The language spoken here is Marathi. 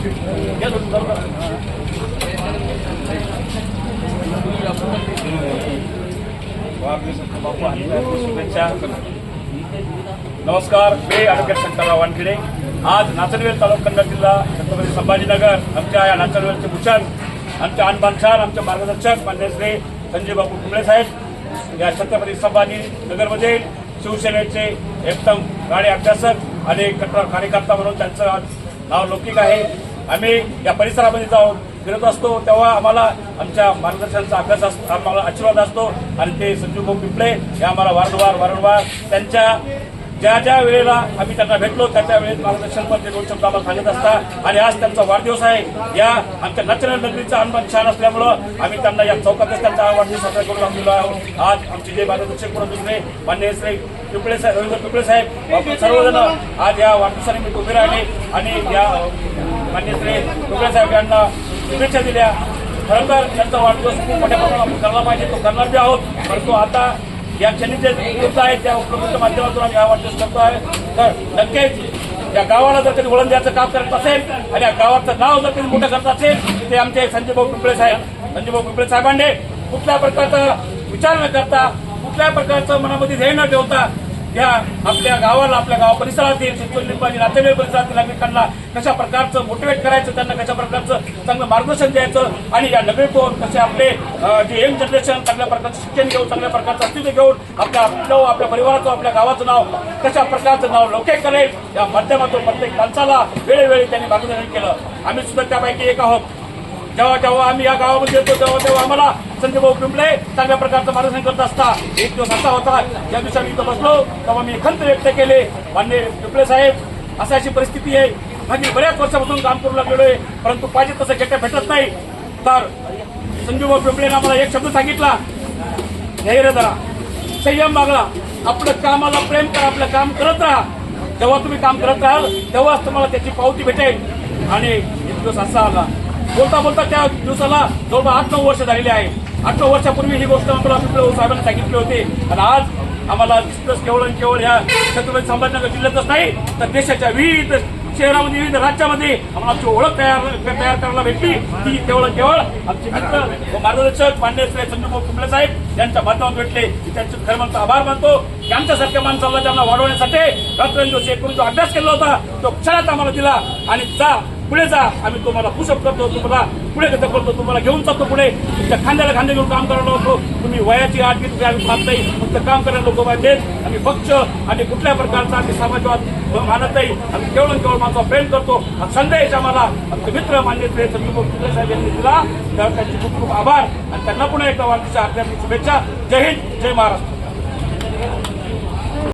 शुभेच्छा नमस्कार मी ॲडव्होकेट शंकरराव वानखेडे. आज नाचनवेल तालुका कन्नड जिल्हा छत्रपती संभाजीनगर आमच्या या नाचनवेलचे भूषण आमचे आणबाणछान आमचे मार्गदर्शक मान्य श्री संजय बापू कुंबळे साहेब या छत्रपती संभाजीनगरमध्ये शिवसेनेचे एकदम गाणे अभ्यासक आणि कट्टर कार्यकर्ता म्हणून त्यांचं आज नाव लौकिक आहे. आम्ही या परिसरामध्ये जाऊन फिरत असतो तेव्हा आम्हाला आमच्या मार्गदर्शनाचा अभ्यास असतो आम्हाला आशीर्वाद असतो आणि ते संजू भाऊ पिंपळे हे आम्हाला वारंवार वारंवार त्यांच्या ज्या ज्या वेळेला आम्ही त्यांना भेटलो त्या त्या वेळेत मार्गदर्शन पण ते दोन शब्द आम्हाला सांगत असतात आणि आज त्यांचा वाढदिवस आहे. या आमच्या नॅचरल नगरीचा अनुभव छान असल्यामुळं आम्ही त्यांना या चौकातच त्यांचा वाढदिवस साजरा करून आलेलो आहोत. आज आमचे जे मार्गदर्शक म्हणून दुसरे मान्य श्री पिंपळे साहेब रवींद्र पिंपळे साहेब सर्वजण आज या वाढदिवसानिमित्त उभे राहिले आणि या मान्य श्री पिंपळे साहेब यांना शुभेच्छा दिल्या. खरं तर त्यांचा वाढदिवस खूप मोठ्या प्रमाणात आपण करला पाहिजे. तो करणार बी आहोत परंतु आता या क्षणी जे उपलब्ध आहेत त्या उपलब्धीच्या माध्यमातून आम्ही हा वाढदिवस करतो आहे. तर नक्कीच या गावाला जर कधी वळण द्यायचं काम करत असेल आणि या गावाचं नाव जर कधी मोठं करत असेल ते आमचे संजय भाऊ पिंपळे साहेब संजय भाऊ पिंपळे साहेबांनी कुठल्या प्रकारचा विचार न करता कुठल्या प्रकारचं मनामध्ये ध्येय न ठेवता या आपल्या गावाला आपल्या गाव परिसरातील चिंचोली नातेवाईक परिसरातील नागरिकांना कशा प्रकारचं मोटिवेट करायचं त्यांना कशा प्रकारचं चांगलं मार्गदर्शन द्यायचं आणि या नगरीतून कसे आपले जे यंग जनरेशन चांगल्या प्रकारचं शिक्षण घेऊन चांगल्या प्रकारचं अस्तित्व घेऊन आपल्या नाव आपल्या परिवाराचं आपल्या गावाचं नाव कशा प्रकारचं नाव लोके करेल या माध्यमातून प्रत्येक माणसाला वेळोवेळी त्यांनी मार्गदर्शन केलं. आम्ही सुद्धा त्यापैकी एक आहोत. जेव्हा जेव्हा आम्ही या गावामध्ये येतो तेव्हा तेव्हा आम्हाला संजय भाऊ पिंपळे चांगल्या प्रकारचं मार्गदर्शन करत असता. एक दिवस असा होता ज्या दिवशी आम्ही इथं बसलो तेव्हा मी खंत व्यक्त केले. मान्य पिंपळे साहेब अशी अशी परिस्थिती आहे. माझी बऱ्याच वर्षापासून काम करू लागलेलो आहे परंतु पाहिजे तसं गेट्या भेटत नाही. तर संजू भाऊ पिंपळेने आम्हाला एक शब्द सांगितला धैर्य धरा संयम मागला आपलं कामाला प्रेम करा आपलं काम करत राहा. जेव्हा तुम्ही काम करत राहाल तेव्हाच तुम्हाला त्याची पावती भेटेल. आणि एक दिवस असा आला. बोलता बोलता त्या दिवसाला जवळपास आठ नऊ वर्ष झालेली आहे. अठरा वर्षापूर्वी ही गोष्ट आम्हाला पिंपळे साहेबांनी सांगितली होती. आणि आज आम्हाला दिसतच केवळ आणि केवळ या छत्रपती संभाजीनगर जिल्ह्यातच नाही तर देशाच्या विविध शहरामध्ये विविध राज्यामध्ये आम्हाला आमची ओळख तयार तयार करायला भेटली. ती केवळ केवळ आमचे मित्र व मार्गदर्शक मान्य श्री चंद्रभाऊ कुंबळे साहेब यांच्या माध्यमात भेटले. की त्यांचे खरं म्हणतो आभार मानतो. यांच्यासारख्या आमच्यासारख्या माणसाला त्यांना वाढवण्यासाठी रात्रंदिवस जो करून जो अभ्यास केला होता तो क्षणात आम्हाला दिला. आणि जा पुढे जा. आम्ही तुम्हाला पुशअप करतो तुम्हाला पुढे कसं करतो तुम्हाला घेऊन जातो पुढे. तुमच्या खांद्याला खांदे घेऊन काम करायला होतो तुम्ही वयाची आठ घेतली आम्ही मानत नाही. फक्त काम करायला लोक पाहिजे आम्ही पक्ष आणि कुठल्या प्रकारचा आम्ही समाजवाद मानत नाही. आम्ही केवळ केवळ माझा प्रेम करतो. हा संदेश आम्हाला आमचे मित्र मान्य साहेब यांनी दिला. तर त्यांचे खूप खूप आभार. आणि त्यांना पुन्हा एकदा वाढदिवसाच्या हार्दिक शुभेच्छा. जय हिंद जय महाराष्ट्र.